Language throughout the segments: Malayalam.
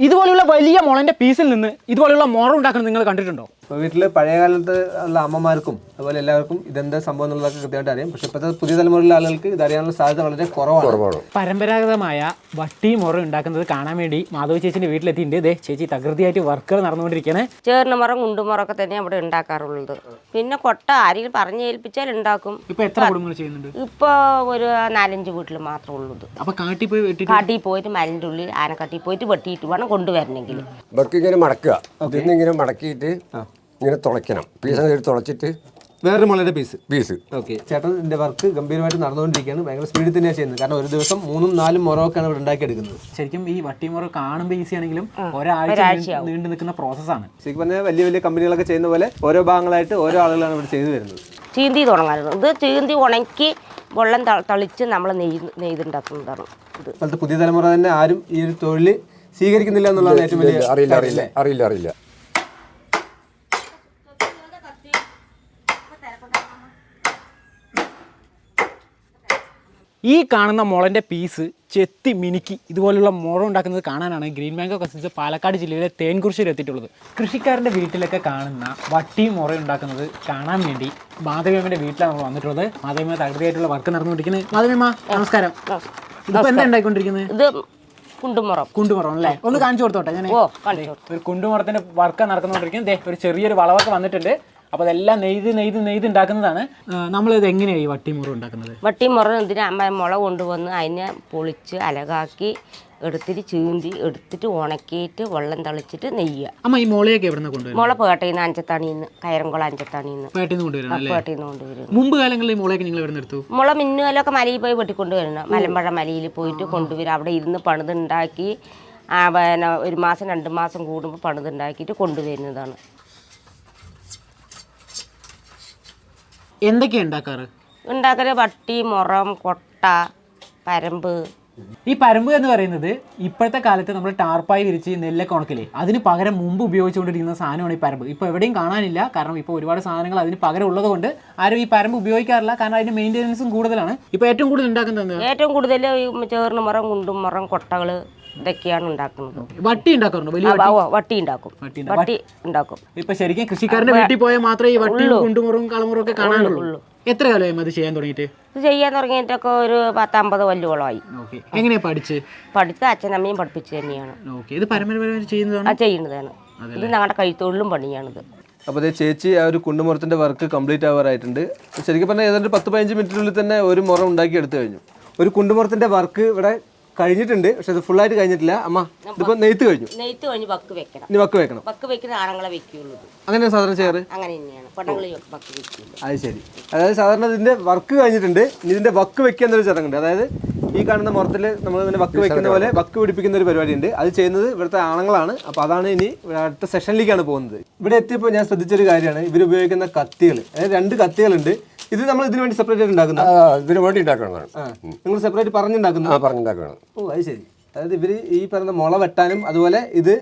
ഇതുപോലെയുള്ള വലിയ മുളന്റെ പീസിൽ നിന്ന് ഇതുപോലെയുള്ള മുറ ഉണ്ടാക്കുന്നത് നിങ്ങൾ കണ്ടിട്ടുണ്ടോ? വീട്ടിൽ പഴയ കാലത്ത് ഉള്ള അമ്മമാർക്കും അതുപോലെ എല്ലാവർക്കും ഇതെന്താ സംഭവം എന്നുള്ളതൊക്കെ കൃത്യമായിട്ട് അറിയാം. പക്ഷെ ഇപ്പോഴത്തെ പുതിയ തലമുറയിലെ ആളുകൾക്ക് ഇതറിയാനുള്ള അറിയാനുള്ള സാധ്യത വളരെ കുറവാണ്. പരമ്പരാഗതമായ വട്ടി മുറ ഉണ്ടാക്കുന്നത് കാണാൻ വേണ്ടി മാധവ ചേച്ചിന്റെ വീട്ടിലെത്തിയിട്ടുണ്ട്. ദേ ചേച്ചി തകൃതിയായിട്ട് വർക്കുകൾ നടന്നുകൊണ്ടിരിക്കുകയാണ് ചേർന്നുമറം കുണ്ടുമറൊക്കെ തന്നെ അവിടെ ഉണ്ടാക്കാറുള്ളത്. പിന്നെ കൊട്ട ആരെങ്കിലും പറഞ്ഞു ഏൽപ്പിച്ചാൽ ഉണ്ടാക്കും. ഇപ്പൊ എത്ര കുടുംബങ്ങൾ ചെയ്യുന്നുണ്ട്? ഇപ്പോൾ ഒരു നാലഞ്ച് വീട്ടിൽ മാത്രമേ ഉള്ളത് അപ്പൊ കാട്ടിൽ പോയി വെട്ടി കാട്ടിൽ പോയിട്ട് മലിന്റെ ഉള്ളിൽ ആനക്കാട്ടിൽ പോയിട്ട് വെട്ടിയിട്ട് വേണം കൊണ്ടുവരണമെങ്കിൽ. ഇങ്ങനെ മടക്കുക. ഇതിങ്ങനെ ഇങ്ങനെ മടക്കിയിട്ട് ഇങ്ങനെ തുളയ്ക്കണം. പീസ് അങ്ങനെ തുളച്ചിട്ട് വേറൊരു മുളയുടെ പീസ് പീസ് ഓക്കെ ചേട്ടൻ എന്റെ വർക്ക് ഗംഭീരമായിട്ട് നടന്നുകൊണ്ടിരിക്കുകയാണ്. ഭയങ്കര സ്പീഡിൽ തന്നെയാണ് ചെയ്യുന്നത്. കാരണം ഒരു ദിവസം മൂന്നും നാലും മുറമൊക്കെയാണ് ഇവിടെ ഉണ്ടാക്കിയെടുക്കുന്നത്. ശരിക്കും ഈ വട്ടി മുറ കാണുമ്പോൾ ഈസി ആണെങ്കിലും ഒരാഴ്ച നീണ്ടു നിൽക്കുന്ന പ്രോസസ്സാണ് ശരിക്കും പറഞ്ഞാൽ വലിയ വലിയ കമ്പനികളൊക്കെ ചെയ്യുന്ന പോലെ ഓരോ ഭാഗങ്ങളായിട്ട് ഓരോ ആളുകളാണ് ഇവിടെ ചെയ്തു വരുന്നത്. ചീന്തി തുടങ്ങാറുണ്ട്. ഇത് ചീന്തി ഉണക്കി വെള്ളം തളിച്ച് നമ്മൾ നെയ്ത് നെയ്തുണ്ടാക്കുന്നതാണ് ഇത്. ഇപ്പോഴത്തെ പുതിയ തലമുറ തന്നെ ആരും ഈ ഒരു തൊഴിൽ സ്വീകരിക്കുന്നില്ല എന്നുള്ളതാണ് ഏറ്റവും വലിയ അറിയില്ല അറിയില്ല അറിയില്ല അറിയില്ല. ഈ കാണുന്ന മുളന്റെ പീസ് ചെത്തി മിനുക്കി ഇതുപോലുള്ള മുളം ഉണ്ടാക്കുന്നത് കാണാനാണ് ഗ്രീൻ മാംഗോ കസിൻസ് പാലക്കാട് ജില്ലയിലെ തേൻകുറിശ്ശിയിൽ എത്തിയിട്ടുള്ളത്. കൃഷിക്കാരന്റെ വീട്ടിലൊക്കെ കാണുന്ന വട്ടി മുറ ഉണ്ടാക്കുന്നത് കാണാൻ വേണ്ടി മാധവിയമ്മയുടെ വീട്ടിലാണ് നമ്മൾ വന്നിട്ടുള്ളത്. മാധവിയമ്മ തകൃതിയായിട്ടുള്ള വർക്ക് നടന്നുകൊണ്ടിരിക്കുന്നത് മാധവിയമ്മ നമസ്കാരം. ഇതിപ്പോൾ എന്താ ഉണ്ടായിക്കൊണ്ടിരിക്കുന്നത്? ഇത് കുണ്ടുമുറം. കുണ്ടുമുറം അല്ലേ? ഒന്ന് കാണിച്ചു കൊടുത്തോട്ടെ ഞാൻ ഒരു കുണ്ടുമുറത്തിന്റെ വർക്ക് നടക്കുന്നുണ്ടിരിക്കും ദേ ഒരു ചെറിയൊരു വളവൊക്കെ വന്നിട്ടുണ്ട്. അപ്പോൾ അതെല്ലാം നെയ്ത് നെയ്ത് നെയ്ത് ഉണ്ടാക്കുന്നതാണ്. നമ്മളിത് എങ്ങനെയാണ് ഈ വട്ടിമുറ ഉണ്ടാക്കുന്നത്? വട്ടിമുറ എന്തിനാ അമ്മ മുള കൊണ്ടുവന്ന് അതിനെ പൊളിച്ച് അലകാക്കി എടുത്തിട്ട് ചീന്തി എടുത്തിട്ട് ഉണക്കിയിട്ട് വെള്ളം തളിച്ചിട്ട് നെയ്യുക. അമ്മ ഈ മുളയൊക്കെ എവിടെ നിന്ന് കൊണ്ടുവരും മുള പേട്ടയിൽ നിന്ന് അഞ്ചത്താണിയിൽ നിന്ന് കയറംകുളം അഞ്ചത്താണിയിൽ നിന്ന് പേട്ടയിൽ നിന്ന് കൊണ്ടുവരും അല്ലേ? പേട്ടയിൽ നിന്ന് കൊണ്ടുവരും മുമ്പ് കാലങ്ങളിൽ മുളയൊക്കെ നിങ്ങൾ എവിടെ എടുത്തു? മുള മിന്നുകലൊക്കെ മലയിൽ പോയി വെട്ടിക്കൊണ്ട് വരണം മലമ്പഴ മലയിൽ പോയിട്ട് കൊണ്ടുവരും. അവിടെ ഇരുന്ന് പണിതുണ്ടാക്കി ആ, പിന്നെ ഒരു മാസം രണ്ട് മാസം കൂടുമ്പോൾ പണിതുണ്ടാക്കിയിട്ട് കൊണ്ടുവരുന്നതാണ്. എന്തൊക്കെയാണ് ഉണ്ടാക്കാറ്? ഉണ്ടാക്കൽ വട്ടി മുറം കൊട്ട പരമ്പ്. ഈ പരമ്പ് എന്ന് പറയുന്നത് ഇപ്പോഴത്തെ കാലത്ത് നമ്മൾ ടാർപ്പായി വിരിച്ച് നെല്ലൊക്കെ ഉണക്കില്ലേ അതിന് പകരം മുമ്പ് ഉപയോഗിച്ചുകൊണ്ടിരിക്കുന്ന സാധനമാണ് ഈ പരമ്പ്. ഇപ്പോൾ എവിടെയും കാണാനില്ല കാരണം ഇപ്പോൾ ഒരുപാട് സാധനങ്ങൾ അതിന് പകരം ഉള്ളത് കൊണ്ട് ആരും ഈ പരമ്പ് ഉപയോഗിക്കാറില്ല കാരണം അതിന്റെ മെയിന്റെനൻസും കൂടുതലാണ്. ഇപ്പോൾ ഏറ്റവും കൂടുതൽ ഉണ്ടാക്കുന്നത് ഏറ്റവും കൂടുതൽ ഈ ചേർന്ന് മുറം കുണ്ടും മുറം കൊട്ടകൾ ഇതൊക്കെയാണ് ഉണ്ടാക്കുന്നത്. വട്ടി ഉണ്ടാക്കാറുണ്ട്? വലിയ ഓ, വട്ടി? ഉണ്ടാക്കും. വട്ടി വട്ടി ഉണ്ടാക്കും. ഇപ്പൊ ശരിക്കും കൃഷിക്കാരന്റെ വീട്ടിൽ പോയാൽ മാത്രമേ ഈ വട്ടിയും കുണ്ടുമുറും കളമുറും ഒക്കെ കാണാനുള്ളൂ എത്ര കാലമായി അത് ചെയ്യാൻ തുടങ്ങിയിട്ട്? ഇത് ചെയ്യാൻ തുടങ്ങിയിട്ടൊക്കെ ഒരു പത്തമ്പത് കൊല്ലുകളായി ഓക്കെ. എങ്ങനെയാ പഠിച്ച്? പഠിത്ത അച്ഛനമ്മയും പഠിപ്പിച്ചു തന്നെയാണ്. ഓക്കെ. ഇത് പരമ്പരാഗതമായി ചെയ്യുന്നതാണ്? ആ ചെയ്യുന്നതാണ്. ഇത് ഞങ്ങളുടെ കൈത്തൊഴിലും പണിയാണിത്. അപ്പോൾ അതേ ചേച്ചി ആ ഒരു കുണ്ടുമുറത്തിന്റെ വർക്ക് കംപ്ലീറ്റ് ആവാറായിട്ടുണ്ട്. ശരിക്കും പറഞ്ഞാൽ ഏതാണ്ട് പത്ത് പതിനഞ്ച് മിനിറ്റിനുള്ളിൽ തന്നെ ഒരു മുറം ഉണ്ടാക്കി എടുത്തു കഴിഞ്ഞു. ഒരു കുണ്ടുമുറത്തിന്റെ വർക്ക് ഇവിടെ കഴിഞ്ഞിട്ടുണ്ട് പക്ഷെ അത് ആയിട്ട് കഴിഞ്ഞിട്ടില്ല. അമ്മ ഇതിപ്പോ നെയ്ത്ത് കഴിഞ്ഞു? നെയ്ത്ത് കഴിഞ്ഞ് വക്ക് വെക്കണം. ഇനി വക്ക് വെക്കണം? വക്ക് വെക്കുന്ന ആണുങ്ങളെ വെക്കുള്ളൂ അങ്ങനെ സാധാരണ ചെയ്യാറ്? അങ്ങനെ തന്നെയാണ്. പെണ്ണുങ്ങൾ വക്ക് വെക്കില്ല. അത് ശരി. അതായത് സാധാരണ ഇതിന്റെ വർക്ക് കഴിഞ്ഞിട്ടുണ്ട്. ഇനി ഇതിന്റെ വക്ക് വെക്കുക എന്നൊരു ചടങ്ങുണ്ട് അതായത് ഈ കാണുന്ന മുറത്തിൽ നമ്മൾ ഇങ്ങനെ വക്ക് വെക്കുന്ന പോലെ വക്ക് പിടിപ്പിക്കുന്ന ഒരു പരിപാടിയുണ്ട് അത് ചെയ്യുന്നത് ഇവിടുത്തെ ആണുങ്ങളാണ്. അപ്പോൾ അതാണ് ഇനി അടുത്ത സെഷനിലേക്കാണ് പോകുന്നത്. ഇവിടെ എത്തിയപ്പോൾ ഞാൻ ശ്രദ്ധിച്ചൊരു കാര്യമാണ്. ഇവർ ഉപയോഗിക്കുന്ന കത്തികൾ അതായത് രണ്ട് കത്തികളുണ്ട്. ഇത് നമ്മൾ ഇതിന് വേണ്ടി സെപ്പറേറ്റ് ആയിട്ട് ഉണ്ടാക്കുന്ന ഇതിന് വേണ്ടി ഉണ്ടാക്കണതാണ് നിങ്ങൾ സെപ്പറേറ്റ് പറഞ്ഞുണ്ടാക്കുന്ന. പറഞ്ഞുണ്ടാക്കണം ഓ അത് ശരി. അതായത് ഇവർ ഈ പറയുന്ന മുള വെട്ടാനും അതുപോലെ ഇത്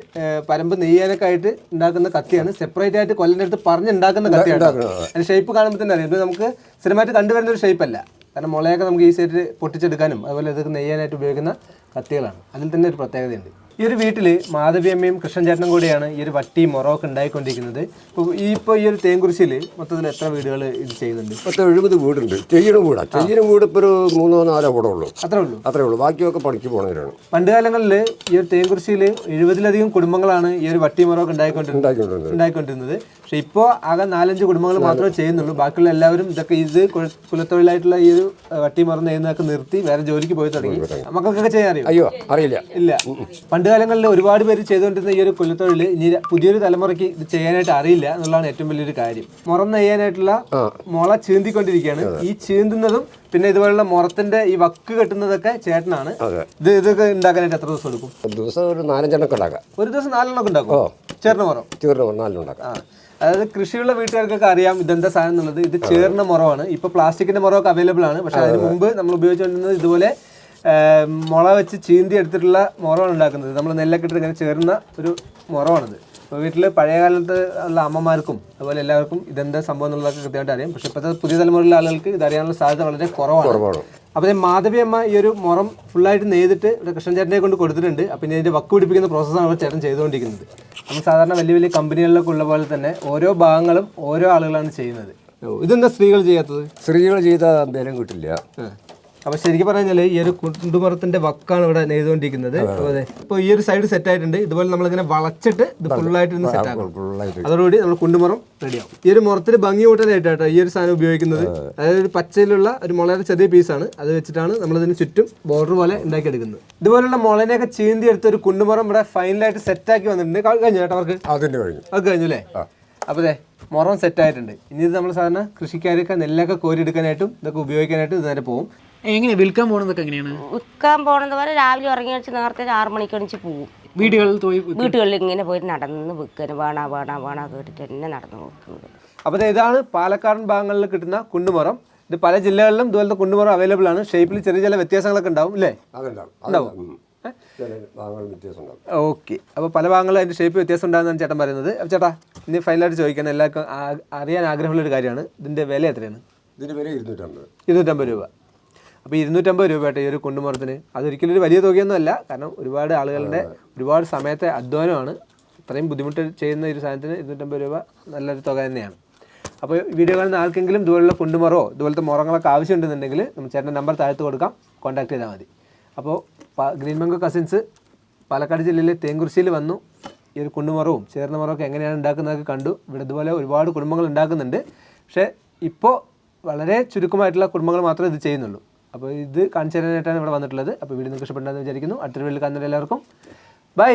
പരമ്പ് നെയ്യാനൊക്കെ ആയിട്ട് ഉണ്ടാക്കുന്ന കത്തിയാണ്. സെപ്പറേറ്റ് ആയിട്ട് കൊല്ലന്റെ അടുത്ത് പറഞ്ഞുണ്ടാക്കുന്ന കത്തിയാണ്. ഷേപ്പ് കാണുമ്പോൾ തന്നെ അറിയാം. ഇത് നമുക്ക് സ്ഥിരമായിട്ട് കണ്ടുവരുന്ന ഒരു ഷേപ്പ് അല്ല. കാരണം മുളയൊക്കെ നമുക്ക് ഈസി ആയിട്ട് പൊട്ടിച്ചെടുക്കാനും അതുപോലെ ഇതൊക്കെ നെയ്യാനായിട്ട് ഉപയോഗിക്കുന്ന കത്തികളാണ്. അതിൽ തന്നെ ഒരു പ്രത്യേകതയുണ്ട്. ഈ ഒരു വീട്ടിൽ മാധവിയമ്മയും കൃഷ്ണൻചേട്ടനും കൂടിയാണ് ഈ ഒരു വട്ടി മൊറോക്ക് ഉണ്ടായിക്കൊണ്ടിരിക്കുന്നത്. ഇപ്പോൾ ഈ ഇപ്പോൾ ഈ ഒരു തേങ്കുറിശ്ശിയിൽ മൊത്തത്തിൽ എത്ര വീടുകൾ ഇത് ചെയ്യുന്നുണ്ട്? പത്ത് എഴുപത് വീടുണ്ട്. ചെയ്യുന്ന വീടാ. ചെയ്യുന്ന വീട് ഇപ്പോൾ ഒരു മൂന്നോ നാലോ കൂടെ ഉള്ളൂ. അത്രേ ഉള്ളൂ. അത്രേ ഉള്ളൂ. ബാക്കിയൊക്കെ പണിക്ക് പോണവരാണ്. പണ്ട് കാലങ്ങളിൽ ഈ ഒരു തേങ്കുറിശ്ശിയിൽ എഴുപതിലധികം കുടുംബങ്ങളാണ് ഈ ഒരു വട്ടി മൊറോക്ക് ഉണ്ടായിക്കൊണ്ടിരുന്നത്. ഉണ്ടായിക്കൊണ്ടിരുന്നത്. പക്ഷെ ഇപ്പോൾ ആകെ നാലഞ്ച് കുടുംബങ്ങൾ മാത്രമേ ചെയ്യുന്നുള്ളൂ. ബാക്കിയുള്ള എല്ലാവരും ഇതൊക്കെ ഇത് കുല- കുലത്തൊഴിലായിട്ടുള്ള ഈ ഒരു വട്ടി മറന്ന് ചെയ്യുന്നതൊക്കെ നിർത്തി വേറെ ജോലിക്ക് പോയി തുടങ്ങി. മക്കൾക്കൊക്കെ ചെയ്യാൻ അറിയോ? അയ്യോ അറിയില്ല. ഇല്ല. പണ്ട് കാലങ്ങളിൽ ഒരുപാട് പേര് ചെയ്തുകൊണ്ടിരുന്ന ഈ ഒരു കുലത്തൊഴിൽ ഇനി പുതിയൊരു തലമുറയ്ക്ക് ഇത് ചെയ്യാനായിട്ട് അറിയില്ല എന്നുള്ളതാണ് ഏറ്റവും വലിയൊരു കാര്യം. മുറം നെയ്യാനായിട്ടുള്ള മുള ചീന്തിക്കൊണ്ടിരിക്കുകയാണ് ഈ ചീന്തുന്നതും പിന്നെ ഇതുപോലുള്ള മുറത്തിന്റെ ഈ വക്ക് കെട്ടുന്നതൊക്കെ ചേട്ടനാണ്. ഇത് ഇതൊക്കെ ഉണ്ടാക്കാനായിട്ട് എത്ര ദിവസം എടുക്കും? ദിവസം ഒരു നാലഞ്ചെണ്ണൊക്കെ ഉണ്ടാക്കാം. ഒരു ദിവസം നാലെണ്ണം ഒക്കെ ഉണ്ടാക്കും ചേർന്ന മുറം? ചേർന്ന് നാലെണ്ണം ഉണ്ടാക്കാം. ആ അതായത് കൃഷിയുള്ള വീട്ടുകാർക്കൊക്കെ അറിയാം ഇതെന്താ സാധനം എന്നുള്ളത്. ഇത് ചേർന്ന മുറമാണ് ഇപ്പൊ പ്ലാസ്റ്റിക്കിന്റെ മുറമൊക്കെ അവൈലബിൾ ആണ്. പക്ഷെ അതിന് മുമ്പ് നമ്മൾ ഉപയോഗിച്ചുകൊണ്ടിരുന്നത് ഇതുപോലെ മുള വെച്ച് ചീന്തി എടുത്തിട്ടുള്ള മുറമാണ് ഉണ്ടാക്കുന്നത്. നമ്മൾ നെല്ലൊക്കെ ഇട്ടിട്ട് ഇങ്ങനെ ചേർന്ന ഒരു മുറമാണിത് അപ്പോൾ വീട്ടിൽ പഴയ കാലത്ത് ഉള്ള അമ്മമാർക്കും അതുപോലെ എല്ലാവർക്കും ഇതെന്താ സംഭവം എന്നുള്ളതൊക്കെ കൃത്യമായിട്ട് അറിയാം. പക്ഷേ ഇപ്പോഴത്തെ പുതിയ തലമുറയിലെ ആളുകൾക്ക് ഇതറിയാനുള്ള സാധ്യത വളരെ കുറവാണ്. അപ്പോൾ മാധവി അമ്മ ഈ ഒരു മുറം ഫുള്ളായിട്ട് നെയ്തിട്ട് ഇവിടെ കൃഷ്ണൻ ചേട്ടനെ കൊണ്ട് കൊടുത്തിട്ടുണ്ട്. അപ്പം ഇനി ഇതിന്റെ വക്ക് പിടിപ്പിക്കുന്ന പ്രോസസ്സാണ് ഇവിടെ ചേട്ടൻ ചെയ്തുകൊണ്ടിരിക്കുന്നത്. നമ്മൾ സാധാരണ വലിയ വലിയ കമ്പനികളിലൊക്കെ ഉള്ള പോലെ തന്നെ ഓരോ ഭാഗങ്ങളും ഓരോ ആളുകളാണ് ചെയ്യുന്നത്. ഇതെന്താ സ്ത്രീകൾ ചെയ്യാത്തത്? സ്ത്രീകൾ ചെയ്താൽ ബലം കിട്ടില്ല. അപ്പോൾ ശരിക്കും പറഞ്ഞാൽ ഈ ഒരു കുണ്ടുമറത്തിന്റെ വക്കാണ് ഇവിടെ നെയ്തുകൊണ്ടിരിക്കുന്നത്. ഇപ്പോൾ ഈ ഒരു സൈഡ് സെറ്റ് ആയിട്ടുണ്ട്. ഇതുപോലെ നമ്മളിങ്ങനെ വളച്ചിട്ട് ഇത് ഫുള്ളായിട്ട് ഒന്ന് സെറ്റ് ആക്കും അതോടുകൂടി നമ്മൾ കുണ്ടുമറം റെഡിയാവും ഈ ഒരു മുറത്തിന് ഭംഗി കൂട്ടാനായിട്ട് കേട്ടോ ഈ ഒരു സാധനം ഉപയോഗിക്കുന്നത്. അതായത് ഒരു പച്ചയിലുള്ള ഒരു മുളയുടെ ചെറിയ പീസാണ് അത് വെച്ചിട്ടാണ് നമ്മൾ ഇതിന് ചുറ്റും ബോർഡർ പോലെ ഉണ്ടാക്കിയെടുക്കുന്നത്. ഇതുപോലുള്ള മുളനെയൊക്കെ ചീന്തി എടുത്ത് ഒരു കുണ്ടുമറം ഇവിടെ ഫൈനലായിട്ട് സെറ്റ് ആക്കി വന്നിട്ടുണ്ട്. കഴിഞ്ഞു കേട്ടോ അവർക്ക്? അത് കഴിഞ്ഞു അല്ലേ? അപ്പോൾ അതെ മുറം സെറ്റ് ആയിട്ടുണ്ട്. ഇനി ഇത് നമ്മൾ സാധാരണ കൃഷിക്കാരൊക്കെ നെല്ലൊക്കെ കോരി എടുക്കാനായിട്ടും ഇതൊക്കെ ഉപയോഗിക്കാനായിട്ടും ഇത് നേരെ പോകും. എങ്ങനെയാണ് വിൽക്കാൻ പോകുന്നതൊക്കെ എങ്ങനെയാണ്? വിൽക്കാൻ പോണത് പോലെ രാവിലെ ഉറങ്ങി വെച്ച് നേരത്തെ ഒരു ആറ് മണിക്ക് എണിച്ച് പോകും വീടുകളിൽ പോയി വീടുകളിൽ ഇങ്ങനെ പോയി നടന്ന് വിൽക്കാൻ വേണ വേണ വേണ കേട്ടിട്ട് തന്നെ നടന്ന് നോക്കുന്നത് അപ്പോൾ ഇതാണ് പാലക്കാടൻ ഭാഗങ്ങളിൽ കിട്ടുന്ന കുണ്ടുമുറം. ഇത് പല ജില്ലകളിലും ഇതുപോലത്തെ കുണ്ടുമുറം അവൈലബിൾ ആണ്. ഷേപ്പിൽ ചെറിയ ചില വ്യത്യാസങ്ങളൊക്കെ ഉണ്ടാവും അല്ലേ ഉണ്ടാവും. ഓക്കെ. അപ്പോൾ പല ഭാഗങ്ങളും അതിന്റെ ഷേപ്പ് വ്യത്യാസം ഉണ്ടാകുന്നതാണ് ചേട്ടൻ പറയുന്നത്. അപ്പോൾ ചേട്ടാ ഇനി ഫൈനലായിട്ട് ചോദിക്കാൻ എല്ലാവർക്കും അറിയാൻ ആഗ്രഹമുള്ള ഒരു കാര്യമാണ്. ഇതിന്റെ വില എത്രയാണ്? ഇതിന്റെ വില ഇരുന്നൂറ്റമ്പത്. ഇരുന്നൂറ്റമ്പത് രൂപ. അപ്പോൾ ഇരുന്നൂറ്റമ്പത് രൂപ കേട്ടോ ഈ ഒരു കുണ്ടുമരത്തിന് അതൊരിക്കലും ഒരു വലിയ തുകയൊന്നും അല്ല കാരണം ഒരുപാട് ആളുകളുടെ ഒരുപാട് സമയത്തെ അധ്വാനമാണ്. ഇത്രയും ബുദ്ധിമുട്ട് ചെയ്യുന്ന ഒരു സാധനത്തിന് ഇരുന്നൂറ്റമ്പത് രൂപ നല്ലൊരു തുക തന്നെയാണ്. അപ്പോൾ വീഡിയോ കാണുന്ന ആർക്കെങ്കിലും ഇതുപോലുള്ള കുണ്ടുമറോ ഇതുപോലത്തെ മുറങ്ങളൊക്കെ ആവശ്യമുണ്ടെന്നുണ്ടെങ്കിൽ നമ്മൾ ചേട്ടന്റെ നമ്പർ താഴ്ത്ത് കൊടുക്കാം. കോൺടാക്ട് ചെയ്താൽ മതി. അപ്പോൾ ഗ്രീൻ മംഗോ കസിൻസ് പാലക്കാട് ജില്ലയിലെ തേങ്കുറിശ്ശിയിൽ വന്നു. ഈ ഒരു കുണ്ടുമറവും ചേർന്ന മറമൊക്കെ എങ്ങനെയാണ് ഉണ്ടാക്കുന്നതൊക്കെ കണ്ടു. ഇവിടെ ഇതുപോലെ ഒരുപാട് കുടുംബങ്ങൾ ഉണ്ടാക്കുന്നുണ്ട്. പക്ഷേ ഇപ്പോൾ വളരെ ചുരുക്കമായിട്ടുള്ള കുടുംബങ്ങൾ മാത്രമേ ഇത് ചെയ്യുന്നുള്ളൂ. അപ്പോൾ ഇത് കാണിച്ചു തരാനായിട്ടാണ് ഇവിടെ വന്നിട്ടുള്ളത്. അപ്പോൾ വീഡിയോ നിങ്ങൾക്ക് ഇഷ്ടപ്പെട്ടെന്ന് വിചാരിക്കുന്നു. അടുത്തൊരു വീട്ടിൽ കാണുന്നവരെല്ലാവർക്കും ബൈ